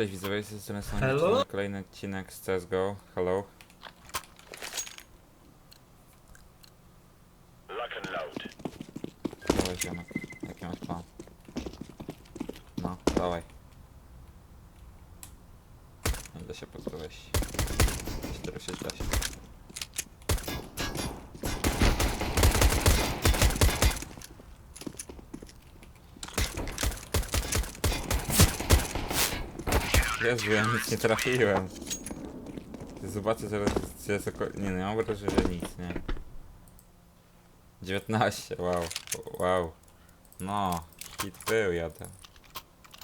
Cześć widzowie, z tej strony Hello? kolejny odcinek z CSGO. Hello. Lock and load. Dawaj ziomek, jaki masz plan? No, dawaj. Nie da się po prostu wejść. 4 6 da się. Jezu, ja nic nie trafiłem. Zobaczę zaraz, czy jest oko... Nie no, mam wrażenie, że nic, nie. 19, wow, wow. No, hit był jeden.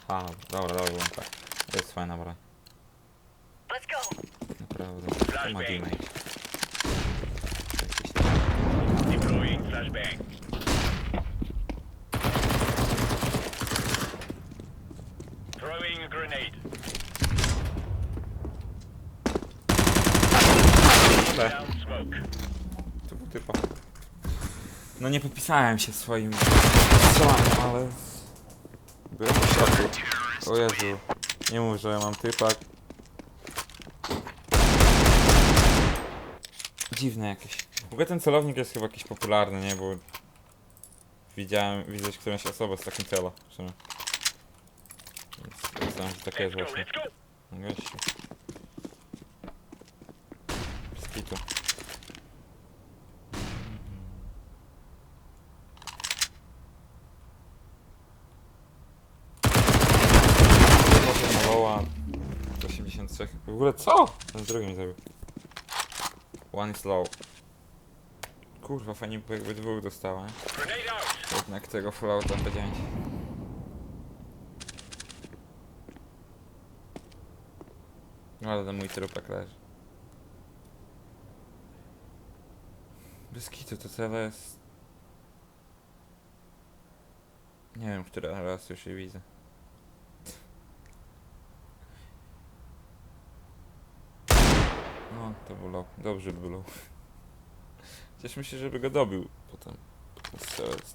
Ha, dobra, dobra, łąka. To jest fajna broń. Let's go. Naprawdę. To ma damage. Deploying flashbang. Throwing a grenade. To był typa. No nie popisałem się swoim strzałami, ale... Byłem w szoku. O Jezu. Nie mów, że ja mam typak. Dziwne jakieś. W ogóle ten celownik jest chyba jakiś popularny, nie? Bo... Widziałem, widzę którąś osobę z takim sumie. Więc myślałem, że takie jest właśnie. Gościu. Kitu. Loa 83. W ogóle co? Ten drugi mi zabił. One is low. Kurwa, fajnie by jakby dwóch dostała. Jednak tego Fallouta P9. No ale ten mój trupek leży. Bez kitu to cele jest... Nie wiem, który raz już je widzę. No, to był low. Dobrze by było. Cieszmy się, żeby go dobił potem. Strzelec z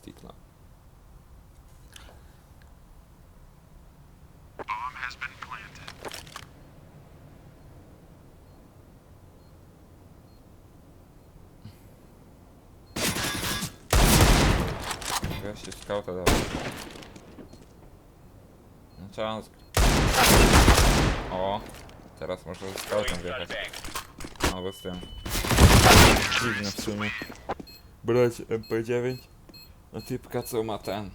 titla. Gościu skauta dał. No czas. O, teraz może z skautem wjechać. flashbang. Albo z tym. Dziwne w sumie. Brać MP9 na typka co ma ten.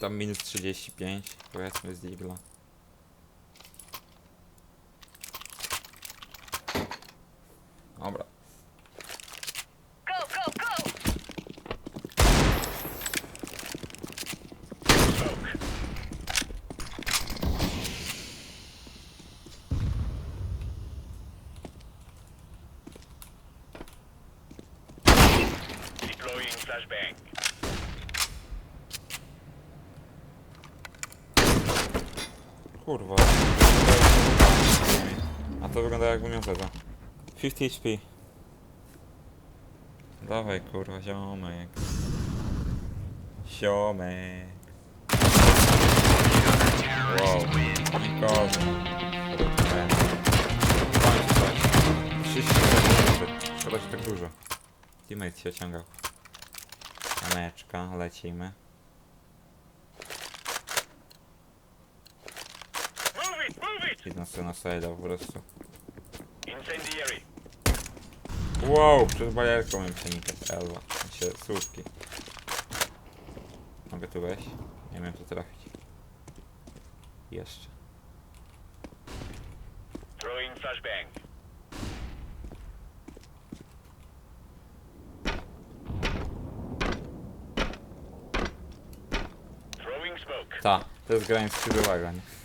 Tam minus 35, powiedzmy z Digla. Dobra. Go, go, go. Smoke. Deploying flashbang. Kurwa. A to wygląda jakbym miał zeza. 50 HP. Dawaj kurwa, ziomek. Ziomek. Wow. Kozak. Rutmen. Kończ coś. 30 sekund. Szkoda, że tak dużo. Teammate się ociągał. Kameczka, lecimy. Jedna strona side'a po prostu. Incendiary. Wow, przed bajerką mam przenikać, Elwa. Sensie słupki. Mogę tu wejść? Nie wiem co trafić. Jeszcze. Throwing flashbang. Throwing smoke. Ta, to jest granie skrzydłowego, nie?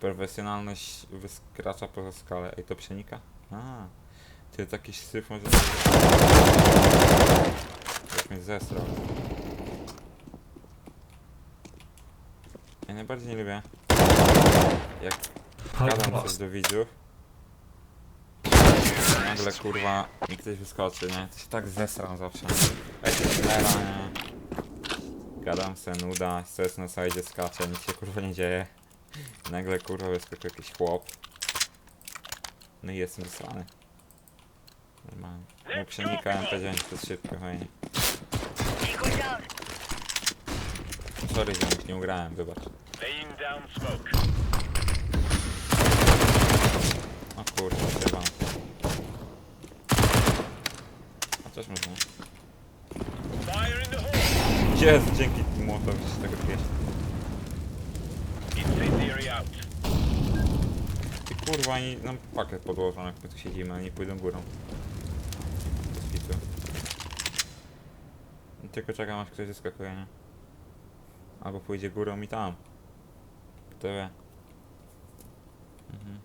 Profesjonalność wyskracza poza skalę. Ej, to przenika? A, ty taki syf może... Jak mnie zesrał. Ja najbardziej nie lubię, jak gadam coś do widzów. Nagle kurwa mi ktoś wyskoczy, nie? To się tak zesram zawsze. Ej, to nie? Gadam se nuda, stres na sajdzie skacze, nic się kurwa nie dzieje. Nagle kurwa wyskakał jakiś chłop. No i jestem wysłany. Normalnie. Mógł przenikałem powiedziałem, to jest szybko, fajnie. Sorry, już nie ugrałem, wybacz. Laying down smoke. O kurwa, trzeba. A coś można. Fire in the hole. Jest, dzięki młotowi się tego pieść. Incendiary out. Ty kurwa, oni nam pakiet podłożą, jak my tu siedzimy, oni pójdą górą. Bez pitu. Tylko czekam aż ktoś zeskakuje, nie? Albo pójdzie górą i tam. Kto wie. Mhm.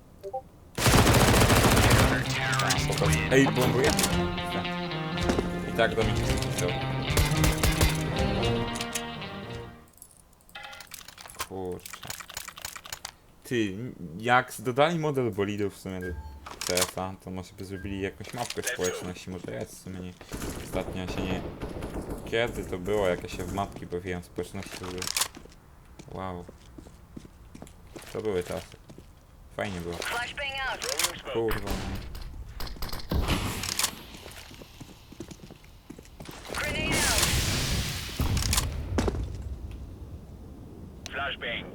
Ej, bombuje? Tak. I tak do mnie się spisał. Kurczę. Ty, jak dodali model bolidów w sumie do CS-a, to może by zrobili jakąś mapkę społeczności, może jest w sumie nie. Ostatnio się nie... Kiedy to było, jak ja się w mapki bawiłem w społeczności, to były... Wow. To były czasy. Fajnie było. Kurwa. no. Grenade out. Flashbang.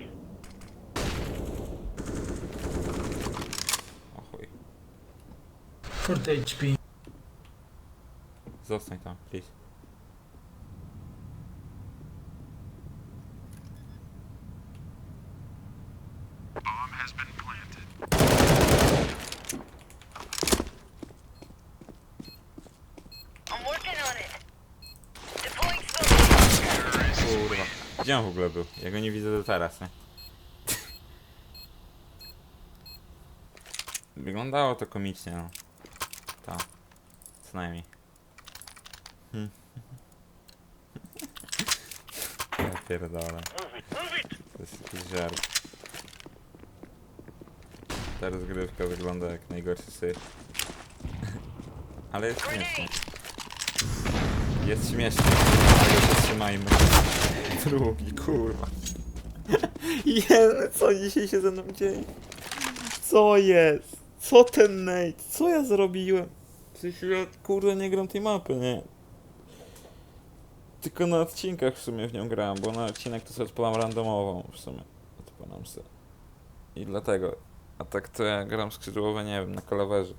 O chuj. 40 HP. Zostań tam, please. Kurwa. Gdzie on w ogóle był? Ja go nie widzę do teraz, nie? Wyglądało to komicznie, no. Tak. Co najmniej. Hmm. Ja pierdolę. To jest jakiś żart. Ta rozgrywka wygląda jak najgorszy syf. Ale jest śmiesznie. Jest śmiesznie. Ale zatrzymajmy. Drugi, kurwa. Jezu, co dzisiaj się ze mną dzieje? Co jest? Co ten Nate? Co ja zrobiłem? Przecież ja kurde nie gram tej mapy, nie? Tylko na odcinkach w sumie w nią grałem, bo na odcinek to sobie odpalam randomową w sumie. Odpalam sobie. I dlatego. A tak to ja gram skrzydłowe, nie wiem, na kalawerze.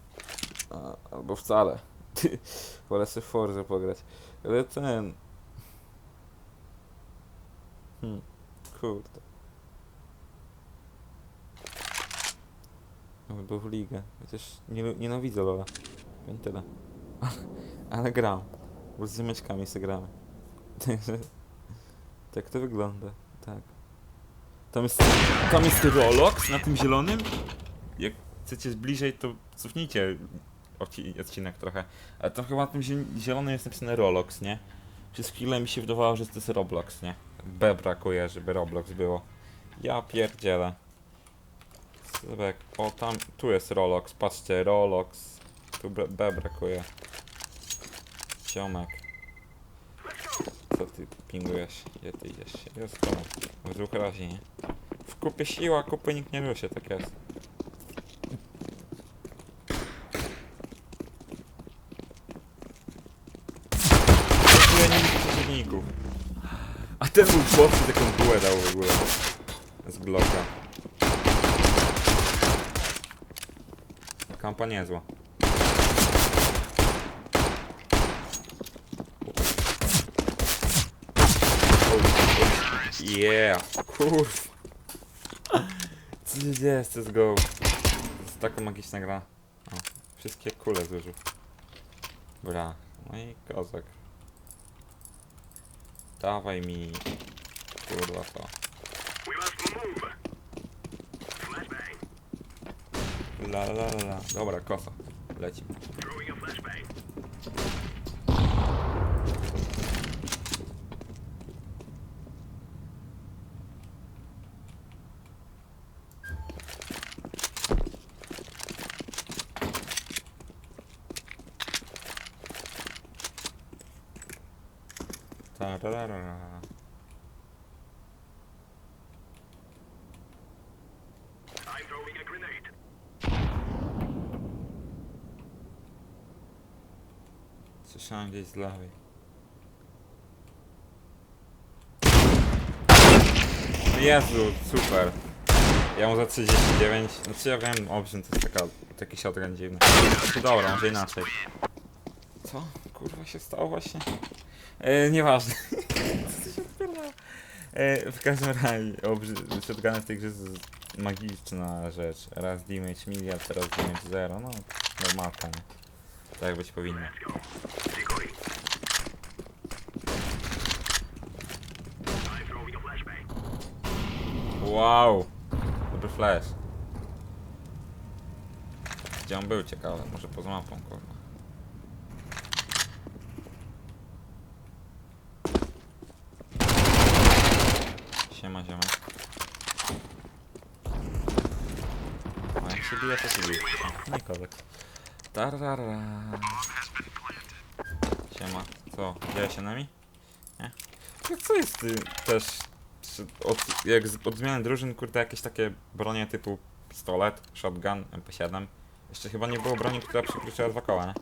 Albo wcale. Wolę sobie Forza pograć. Ale ten... Hmm, kurde. Albo w ligę. Chociaż nie, nienawidzę Lola. Powiem tyle. Ale gram. Bo z ziomeczkami sobie gramy. Także... Tak to wygląda. Tak. Tam jest, tam jest Rolox na tym zielonym. Jak chcecie bliżej, to cofnijcie odci- odcinek trochę. Ale tam chyba na tym zie- zielonym jest napisane Rolox, nie? Przez chwilę mi się wydawało, że to jest Roblox, nie? B brakuje, żeby Roblox było. Ja pierdzielę. Sebek, o tam, tu jest Rolox, patrzcie, Rolox. Tu B, brakuje. Ciomek. Co ty pingujesz? Gdzie ty idziesz? Jest to. W dwóch razie, nie? W kupie siła, kupy nikt nie ruszy, tak jest. Ja nie widzę przeciwników. A ten był chłopcy taką bułę dał w ogóle. Z Glocka. Kampa niezła. Yeah, kurw. Z CSGO? To jest taka magiczna gra. O, wszystkie kule zużył. Bra, no i kozak. Dawaj mi... Kurwa to. La la la la. Dobra, kosa. Leci. Throwing a flashbang. Ta ra ra ra ra. throwing a grenade. Słyszałem gdzieś z lewej. Jezu, super. Ja mu za 39, znaczy ja wiem, owszem, to jest taka, taki shotgun dziwny. Dobra, może inaczej. Co? Kurwa się stało właśnie? E, nieważne. Co się? E, w każdym razie, obrzy- shotguny w tej grze jest magiczna rzecz. Raz damage miliard, teraz damage zero, no normalka? Tak być powinno. Wow! Dobry flash. Gdzie on był ciekawe? Może poza mapą, kurwa. Siema, siema. A jak się bije, to się bije. O, Nie kozak. Tarara. Siema. Co? Dzieje się nami? Nie? Jak co jest y, też od, jak z, od zmiany drużyn, kurde, jakieś takie bronie typu pistolet, shotgun, MP7. Jeszcze chyba nie było broni, która przekroczyła dwa koła, nie?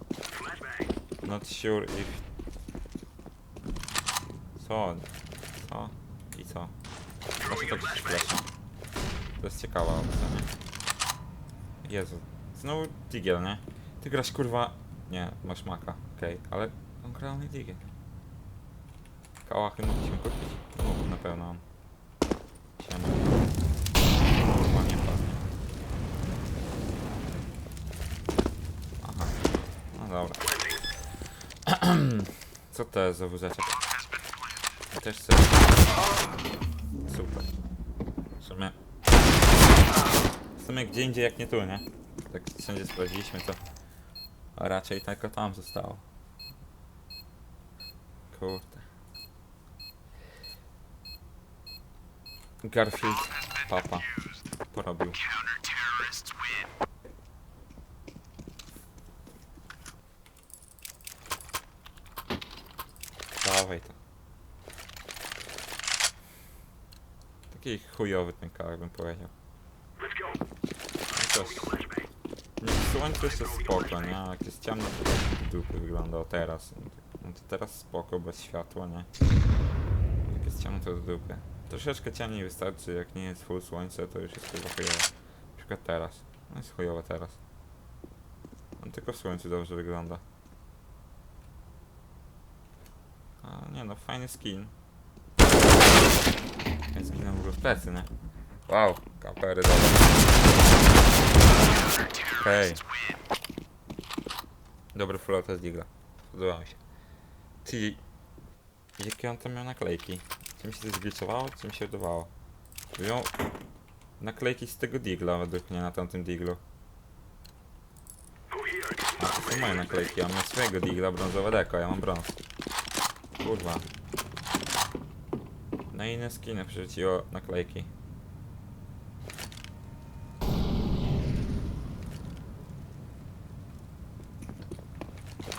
Not sure if... Co? Co? I co? Właśnie tak się flasha. To jest ciekawa opcja, nie? Jezu. Znowu Digiel, nie? Ty grasz kurwa... Nie, masz maka, okej, ale on gra nie Digiel. Kałachy mogliśmy kupić? Mógł na pewno on. Siema. Kurwa, nie padnie. Aha. No dobra. Co to jest za wózeczek? Też chcę. Super. W sumie... W sumie gdzie indziej jak nie tu, nie? Tak wszędzie sprawdziliśmy to... Raczej tylko tam zostało. Kurde. Garfield, papa, porobił. Dawaj to. Taki chujowy ten kawałek bym powiedział. Let's go. No Też, nie, słońce jeszcze spoko, nie? Jak jest ciemno, to tak dupy wygląda teraz. No No to teraz spoko, bez światła, nie? Jak jest ciemno, to z dupy. Troszeczkę ciemniej wystarczy, jak nie jest full słońce, to już jest chyba chujowe. Na przykład teraz. No jest chujowe teraz. On tylko w słońcu dobrze wygląda. A nie no, fajny skin. Skin na w plecy, nie? Wow, kampery dobre. Okej. Dobry flotta z Digla. Podoba mi się. Ty... Jakie on tam miał naklejki? Czy mi się to zgliczowało, czy mi się wydawało? Miał naklejki z tego Digla według mnie na tamtym Diglu. A to są moje naklejki, a mam swojego Digla brązowe deko, ja mam brąz. Kurwa. Na inne skiny przerzuciło naklejki.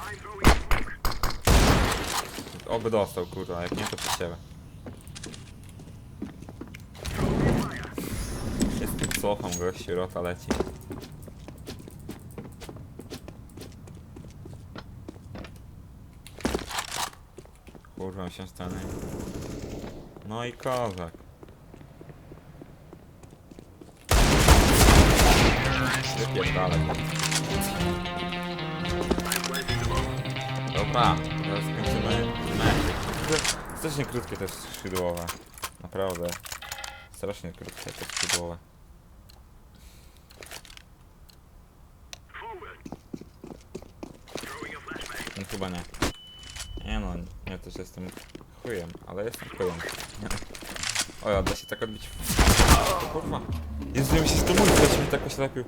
I'm throwing smoke. Oby dostał, kurwa, jak nie to przez ciebie. Jest cofam gościu, rota leci. Kurwa się stanie. No i kozak. Wypierdalaj. Dobra, teraz skończymy. Strasznie krótkie te skrzydłowe. Naprawdę. Strasznie krótkie te skrzydłowe. No chyba nie. Nie no, ja też jestem chujem, ale jestem chujem. O ja, da się tak odbić. Kurwa. Jezu, mi się z ulicy mi tak oślepił.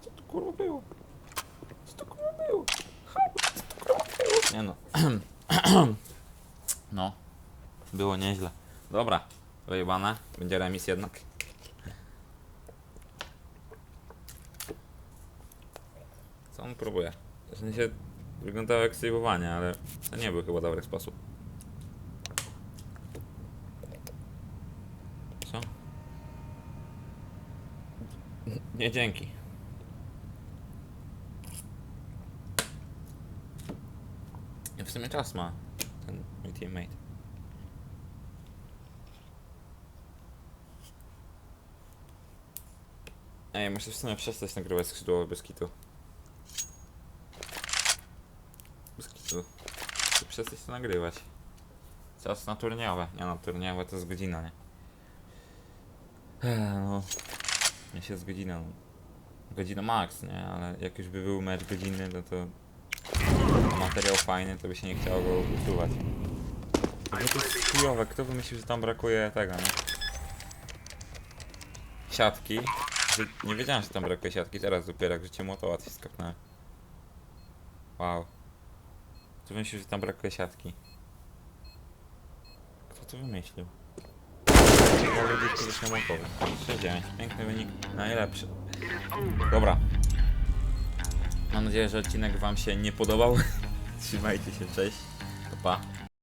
Co to kurwa było? Co to kurwa było? Co to kurwa było? Nie no. No. Było nieźle. Dobra. Wyjebane. Będzie remis jednak. Co on próbuje? W sensie wyglądało jak sejwowanie, ale to nie był chyba dobry sposób. Co? Nie, dzięki. W sumie czas ma teammate. Ej, muszę w sumie przestać nagrywać skrzydłowe bez kitu. Bez kitu. Muszę przestać to nagrywać. Czas na turniejowe. Nie no, turniejowe to jest godzina, nie? No. Ja się z godziną. Godzina max, nie? Ale jak już by był mecz godzinny, no to materiał fajny, to by się nie chciało go usuwać. No to jest chujowe, kto wymyślił, że tam brakuje tego, nie? Siatki. Nie wiedziałem, że tam brakuje siatki, teraz dopiero jak życie to łatwiej skapnąłem. Wow. Kto wymyślił, że tam brakuje siatki? Kto to wymyślił? Chyba ludzie, którzy się montowy. 6-9. Piękny wynik. Najlepszy. Dobra. Mam nadzieję, że odcinek wam się nie podobał. Trzymajcie się, cześć. Pa.